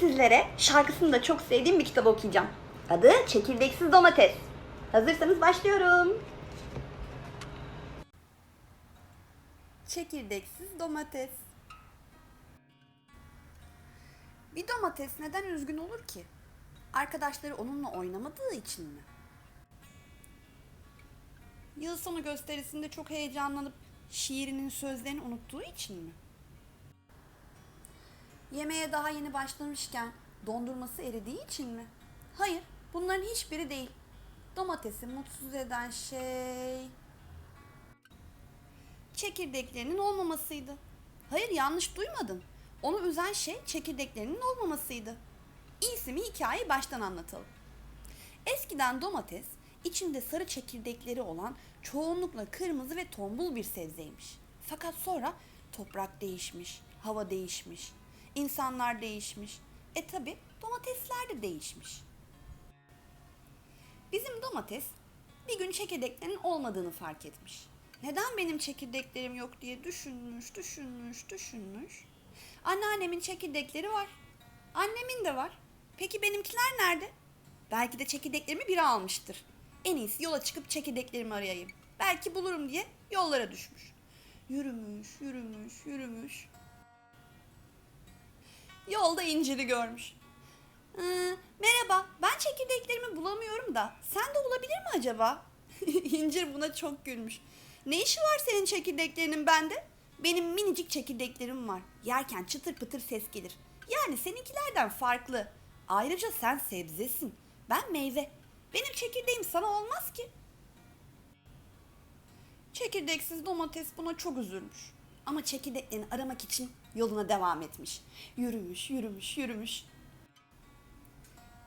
sizlere şarkısını da çok sevdiğim bir kitap okuyacağım. Adı Çekirdeksiz Domates. Hazırsanız başlıyorum. Çekirdeksiz domates. Bir domates neden üzgün olur ki? Arkadaşları onunla oynamadığı için mi? Yıl sonu gösterisinde çok heyecanlanıp şiirinin sözlerini unuttuğu için mi? Yemeğe daha yeni başlamışken dondurması eridiği için mi? Hayır, bunların hiçbiri değil. Domatesi mutsuz eden şey çekirdeklerinin olmamasıydı. Hayır yanlış duymadın. Onu üzen şey çekirdeklerinin olmamasıydı. İyisi mi hikayeyi baştan anlatalım. Eskiden domates içinde sarı çekirdekleri olan çoğunlukla kırmızı ve tombul bir sebzeymiş. Fakat sonra toprak değişmiş, hava değişmiş, insanlar değişmiş. E tabi domatesler de değişmiş. Bizim domates bir gün çekirdeklerinin olmadığını fark etmiş. Neden benim çekirdeklerim yok diye düşünmüş, düşünmüş, düşünmüş. Anneannemin çekirdekleri var. Annemin de var. Peki benimkiler nerede? Belki de çekirdeklerimi biri almıştır. En iyisi yola çıkıp çekirdeklerimi arayayım. Belki bulurum diye yollara düşmüş. Yürümüş, yürümüş, yürümüş. Yolda inciri görmüş. Ee, merhaba, ben çekirdeklerimi bulamıyorum da sen de olabilir mi acaba? İncir buna çok gülmüş. Ne işi var senin çekirdeklerinin bende? Benim minicik çekirdeklerim var. Yerken çıtır pıtır ses gelir. Yani seninkilerden farklı. Ayrıca sen sebzesin. Ben meyve. Benim çekirdeğim sana olmaz ki. Çekirdeksiz domates buna çok üzülmüş. Ama çekirdeklerini aramak için yoluna devam etmiş. Yürümüş, yürümüş, yürümüş.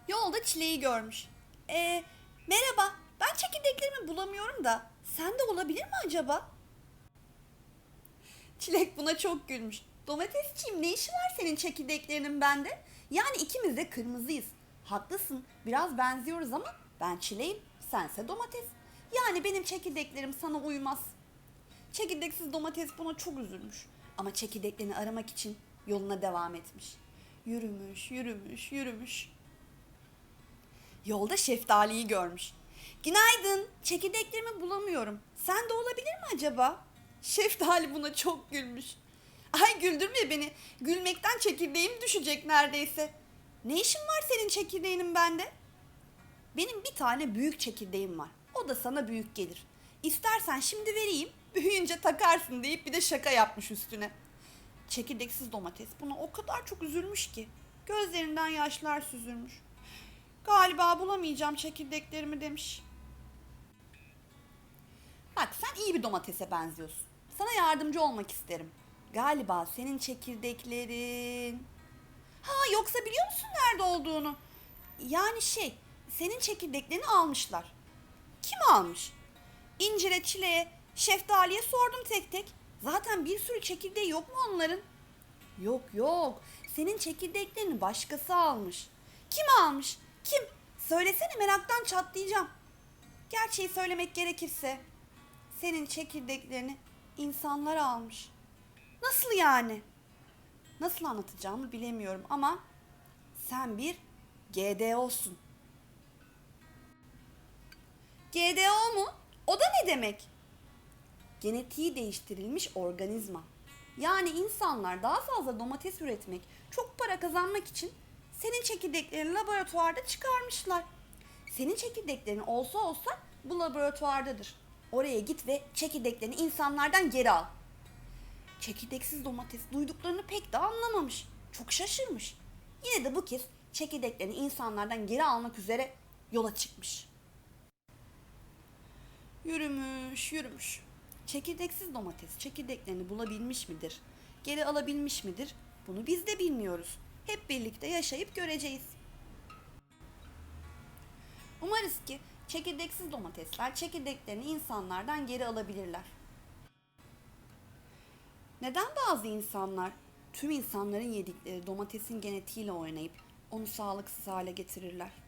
Yolda çileği görmüş. Ee, merhaba, ben çekirdeklerimi bulamıyorum da sen de olabilir mi acaba? Çilek buna çok gülmüş. Domatesciğim ne işi var senin çekirdeklerinin bende? Yani ikimiz de kırmızıyız. Haklısın, biraz benziyoruz ama ben çileğim, sense domates. Yani benim çekirdeklerim sana uymaz. Çekirdeksiz domates buna çok üzülmüş. Ama çekirdeklerini aramak için yoluna devam etmiş. Yürümüş, yürümüş, yürümüş. Yolda şeftaliyi görmüş. Günaydın, çekirdeklerimi bulamıyorum. Sen de olabilir mi acaba? Şeftali buna çok gülmüş. Ay güldürme beni. Gülmekten çekirdeğim düşecek neredeyse. Ne işin var senin çekirdeğinin bende? Benim bir tane büyük çekirdeğim var. O da sana büyük gelir. İstersen şimdi vereyim, büyüyünce takarsın deyip bir de şaka yapmış üstüne. Çekirdeksiz domates buna o kadar çok üzülmüş ki. Gözlerinden yaşlar süzülmüş. Galiba bulamayacağım çekirdeklerimi demiş. Bak sen iyi bir domatese benziyorsun. Sana yardımcı olmak isterim. Galiba senin çekirdeklerin... Ha yoksa biliyor musun nerede olduğunu? Yani şey, senin çekirdeklerini almışlar. Kim almış? İncire, çileğe, şeftaliye sordum tek tek. Zaten bir sürü çekirdeği yok mu onların? Yok yok. Senin çekirdeklerini başkası almış. Kim almış? Kim? Söylesene meraktan çatlayacağım. Gerçeği söylemek gerekirse senin çekirdeklerini insanlar almış. Nasıl yani? Nasıl anlatacağımı bilemiyorum ama sen bir GDO'sun. GDO mu? O da ne demek? Genetiği değiştirilmiş organizma. Yani insanlar daha fazla domates üretmek, çok para kazanmak için senin çekirdeklerini laboratuvarda çıkarmışlar. Senin çekirdeklerin olsa olsa bu laboratuvardadır. Oraya git ve çekirdeklerini insanlardan geri al. Çekirdeksiz domates duyduklarını pek de anlamamış. Çok şaşırmış. Yine de bu kez çekirdeklerini insanlardan geri almak üzere yola çıkmış. Yürümüş, yürümüş. Çekirdeksiz domates çekirdeklerini bulabilmiş midir? Geri alabilmiş midir? Bunu biz de bilmiyoruz. Hep birlikte yaşayıp göreceğiz. Umarız ki çekirdeksiz domatesler çekirdeklerini insanlardan geri alabilirler. Neden bazı insanlar tüm insanların yedikleri domatesin genetiğiyle oynayıp onu sağlıksız hale getirirler?